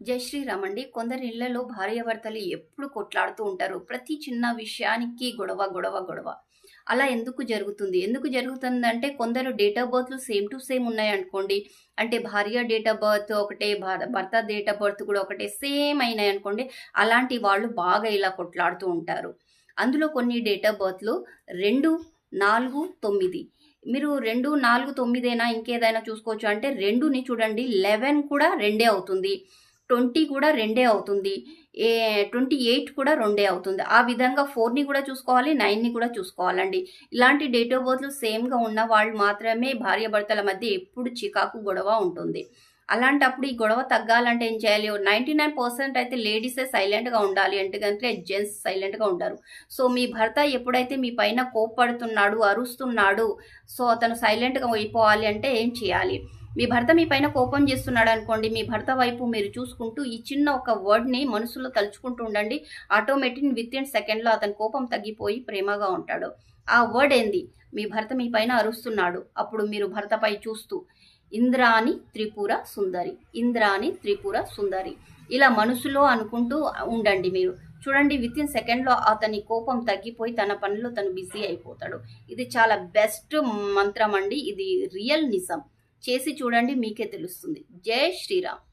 జై శ్రీరామ్ అండి. కొందరి ఇళ్ళలో భార్యాభర్తలు ఎప్పుడు కొట్లాడుతూ ఉంటారు. ప్రతి చిన్న విషయానికి గొడవ గొడవ గొడవ. అలా ఎందుకు జరుగుతుంది? ఎందుకు జరుగుతుందంటే కొందరు డేట్ ఆఫ్ బర్త్లు సేమ్ టు సేమ్ ఉన్నాయి అనుకోండి. అంటే భార్య డేట్ ఆఫ్ బర్త్ ఒకటే భర్త డేట్ ఆఫ్ బర్త్ కూడా ఒకటే సేమ్ అయినాయి అనుకోండి. అలాంటి వాళ్ళు బాగా ఇలా కొట్లాడుతూ ఉంటారు. అందులో కొన్ని డేట్ ఆఫ్ బర్త్లు రెండు నాలుగు తొమ్మిది. మీరు రెండు నాలుగు తొమ్మిదైనా ఇంకేదైనా చూసుకోవచ్చు. అంటే రెండుని చూడండి. లెవెన్ కూడా రెండే అవుతుంది. ట్వంటీ కూడా రెండే అవుతుంది. ఏ ట్వంటీ ఎయిట్ కూడా రెండే అవుతుంది. ఆ విధంగా ఫోర్ని కూడా చూసుకోవాలి నైన్ని కూడా చూసుకోవాలండి. ఇలాంటి డేట్ ఆఫ్ బర్త్లు సేమ్గా ఉన్న వాళ్ళు మాత్రమే భార్యాభర్తల మధ్య ఎప్పుడు చికాకు గొడవ ఉంటుంది. అలాంటప్పుడు ఈ గొడవ తగ్గాలంటే ఏం చేయాలి? నైంటీ నైన్ పర్సెంట్ అయితే లేడీసే సైలెంట్గా ఉండాలి. ఎందుకంటే జెంట్స్ సైలెంట్గా ఉంటారు సో మీ భర్త ఎప్పుడైతే మీ పైన కోప్పడుతున్నాడు అరుస్తున్నాడు సో అతను సైలెంట్గా అయిపోవాలి అంటే ఏం చేయాలి? మీ భర్త మీ పైన కోపం చేస్తున్నాడు అనుకోండి మీ భర్త వైపు మీరు చూసుకుంటూ ఈ చిన్న ఒక వర్డ్ని మనసులో తలుచుకుంటూ ఉండండి. ఆటోమేటిక్ విత్ ఇన్ సెకండ్లో అతని కోపం తగ్గిపోయి ప్రేమగా ఉంటాడు. ఆ వర్డ్ ఏంది? మీ భర్త మీ పైన అరుస్తున్నాడు. అప్పుడు మీరు భర్తపై చూస్తూ ఇంద్రాని త్రిపుర సుందరి ఇంద్రాని త్రిపుర సుందరి ఇలా మనసులో అనుకుంటూ ఉండండి మీరు. చూడండి విత్ ఇన్ సెకండ్లో అతని కోపం తగ్గిపోయి తన పనిలో తను బిజీ అయిపోతాడు. ఇది చాలా బెస్ట్ మంత్రం అండి. ఇది రియల్ నిజం. చేసి చూడండి మీకే తెలుస్తుంది. జై శ్రీరామ్.